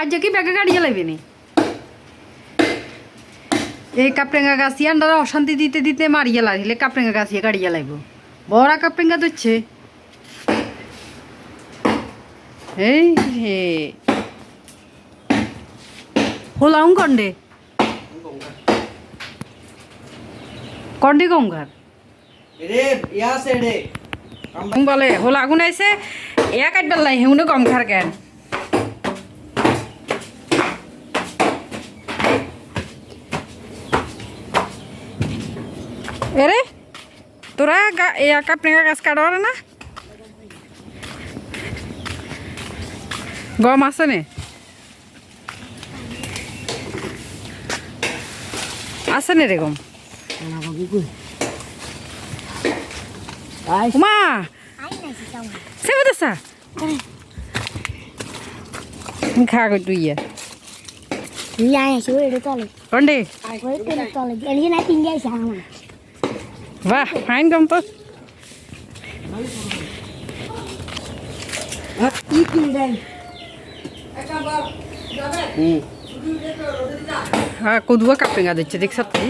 আজ কি ব্যাগে গাড়ি চালাইবে নি? এই কাপড়েঙ্গা গাছি আন্ডারা অশান্তি দিতে দিতে মারিয়ে লাগিলে কাপড়েঙ্গা গাছিয়ে গাড়ি চালাইব বড়া কাপড়েঙ্গা দিচ্ছে এই হে। হোলাউং কন্ডে কন্ডে গঙ্গার? বলে হোলা আগুন আইছে এয়া কাটবার লাই হেউনে গম খার কেন? এরে তোরা কাপড়েঙ্গা গাছ কাটবার না গম আছে নে আছে নে রে গম উমা সেবে দসা খা গই তুই ইয়া Ya, ya, sudah itu tadi. কন্ডে Aku itu itu tadi. Ini nanti tinggal sama. বাহ ফাইন গম তো হ্যাঁ কদুয়া কাপড়েঙ্গা দিচ্ছে দেখছ তুই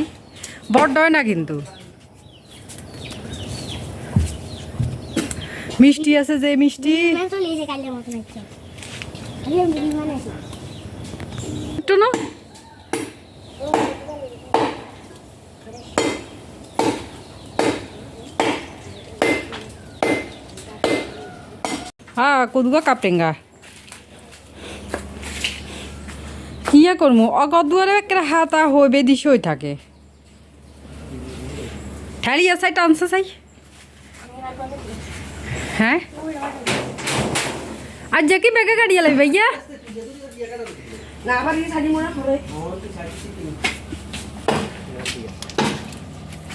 বড্ড হয় না কিন্তু? মিষ্টি আছে যে মিষ্টি? Mana tuh হ্যাঁ কদুয়া কাপড়েঙ্গা কিয়া করমু অগদুয়ারে একটা হাতা হইবে দিশ হয়ে থাকে। হ্যারি আসাই টানছে চাই। হ্যাঁ? আজ কি বেগে গাড়ি এলাই ভাইয়া?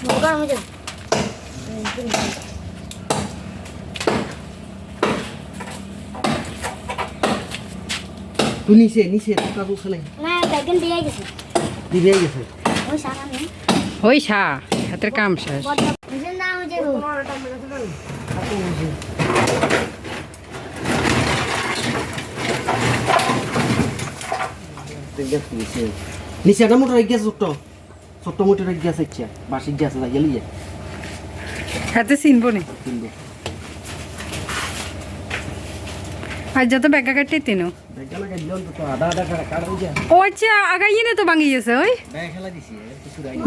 Bukan তুই নিচে নিচে Nah, bagian dia gitu. দিবে গেছে। Oh, sana nih. ওই সা হাতের কাম শেষ. নিচে একটা মোটর গেছে ছোট্ট। ছোট্ট মোটর গেছে ইচ্ছা বাসিক গেছে যাই গেলি হাতে চিনবো নি? কিনবে আজ যত ব্যাগা কাটতে তিনো। ব্যাগটা লাগাই দিলাম তো আধা আধা কাটা কাটা হয়ে যায় ও আচ্ছা আগাইয়ে না তো ভাঙি গেছে ওই।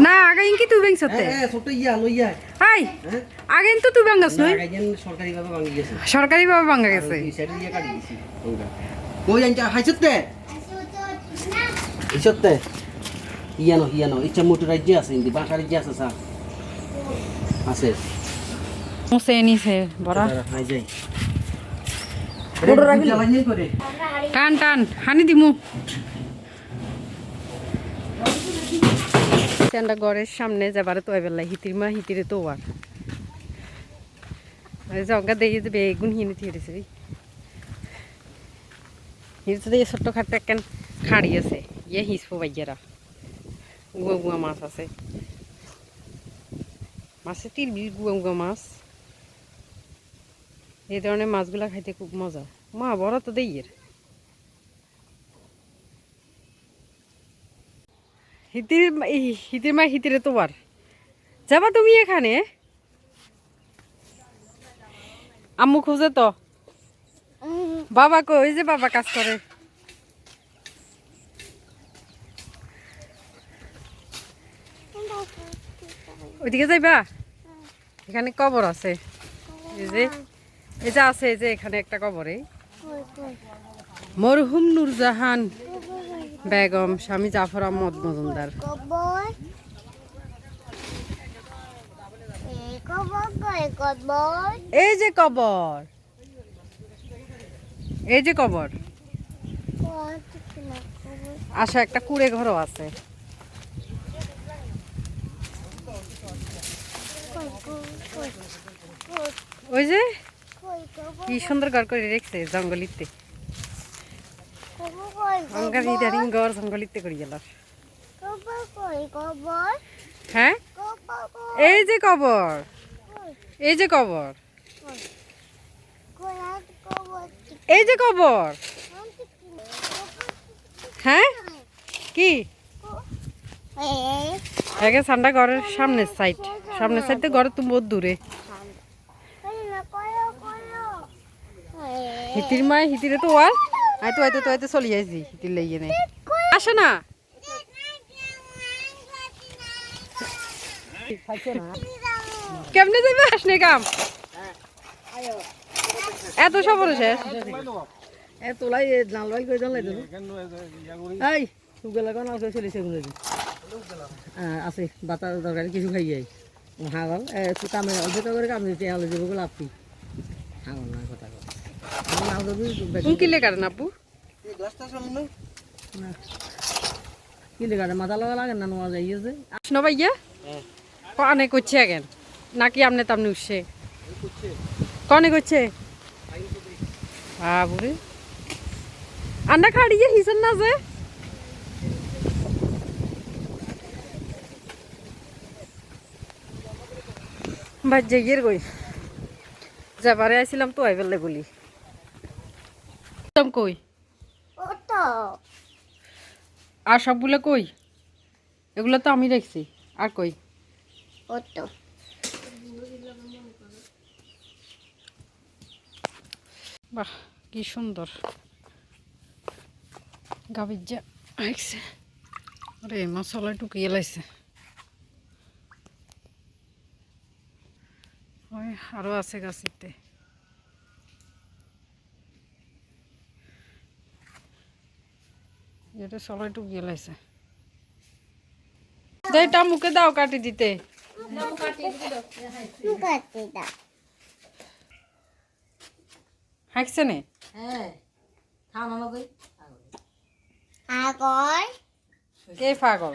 না আগাইন কি তুই হ্যাঁ ইয়া লইয়া হাই হ্যাঁ? আগাইন তো তুই নই লাগাইছেন সরকারি ভাবে ভাঙি গেছে। কই জানছা হাইছতে ইছতে ইয়ানো ইয়ানো ইচ্ছা মোটর রাজ্যে আছে ইন্দি বাসা রাজ্যে আছে স্যার। আছে। মুসে নিছে বড়া। হাই যাই মোটর রাখি জ্বালানি করে টান টান হানি দিমু। আমরা ঘরের সামনে যাবার তো এবেলা হিতির মা হিতিরে তো আর জগা দিয়ে যে বেগুন হিনে থিয়েছে হিরতে দিয়ে ছোট্ট খাট্টা একখান খাড়ি আছে ইয়ে হিসবো বাইয়ারা গুয়া গুয়া মাছ আছে। মাছে তিল বিল গুয়া গুয়া মাছ। এই ধরনের মাছগুলা খাইতে খুব মজা। মা, বড় তো দেই এর হিতির হিতির মা, হিতিরে তোমার। যাবা তুমি এখানে? আম্মু খুঁজে তো। বাবা কই যে বাবা কাজ করে। ওইদিকে যাইবা? এখানে কবর আছে। এই যে। এই যে আছে এই যে এখানে একটা কবরে মরহুম নূরজাহান বেগম স্বামী জাফর আহমদ মজুমদার. এই যে কবর এই যে কবর. আশা একটা কুড়ে ঘরও আছে ওই যে. কি সুন্দর ঘর করে রেখছে জঙ্গলিতে। অঙ্গার ইদারিং ঘর জঙ্গলিতে করে গেল. হ্যাঁ? এই যে কবর। এই যে কবর. এই যে কবর. Cowboy, কি? আগে ঘরের সামনের সাইড সামনের সাইড ঘরে তুমি বহুত দূরে করো করো হিতির মায়, হিতিরে তো আর আই তো আইতে তো আইতে চলি আইছি, হিতির লাইয়ে নে। আসে না। কেমনে যাবে আসনে কাম। এত সবর শেষ। এ তোলাই নালবাই করে জানলাই তো। এই, সুগেলা কোন আছে চলিছে গুলো আছে বাতা দরকারি, কিছু খাই যাই হাগল কামে অল্প করে কামে দিতে হলে যাব লাভ কি হাগল না, কথা কিলে কাটেন আপু? কি লেগে মাথা লাগা লাগে না নোয়া যাই যে। আসনো ভাইয়া? কনে করছে নাকি তামনে উঠছে? কনে করছে? বাবুরে। আন্ডা খাড়িয়ে হিসেন না যে? যাইয়ের গই। যাবারে আইছিলাম তো আই বেলে বলি কই? আর সবগুলো কই? এগুলো তো আমি দেখছি। আর কই? বাহ কি সুন্দর। গাভীর যা আইছে। আরে মশলা টুকিয়ে লাইছে। আরও আছে গাছিতে। এটা সলাই টুকিয়ে লাইছে দেটা মুখে দাও কাটি দিতে। হাঁকছে নে? খাওয়া না কই আগর কে পাগল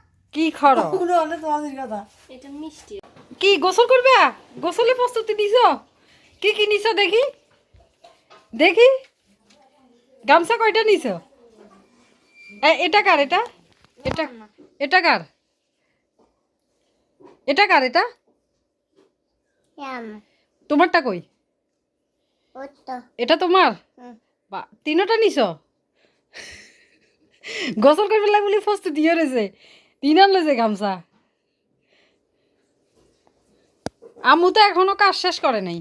কি খর? অনেক তোমাদের কথা। কি গোসল করবে? গোসলে প্রস্তুতি নিছ? কি কি নিছ দেখি? দেখি। গামছা কয়টা নিছ? এটা কার এটা? এটা এটা কার? এটা কার এটা? তোমারটা কই? এটা তোমার? বা তিনোটা নিছ? গোসল করবে লাগে বলে প্রস্তুতি দিয়ে রয়েছে। তিন আনলেছে গামছা। আমু তো এখনও কাজ শেষ করে নাই।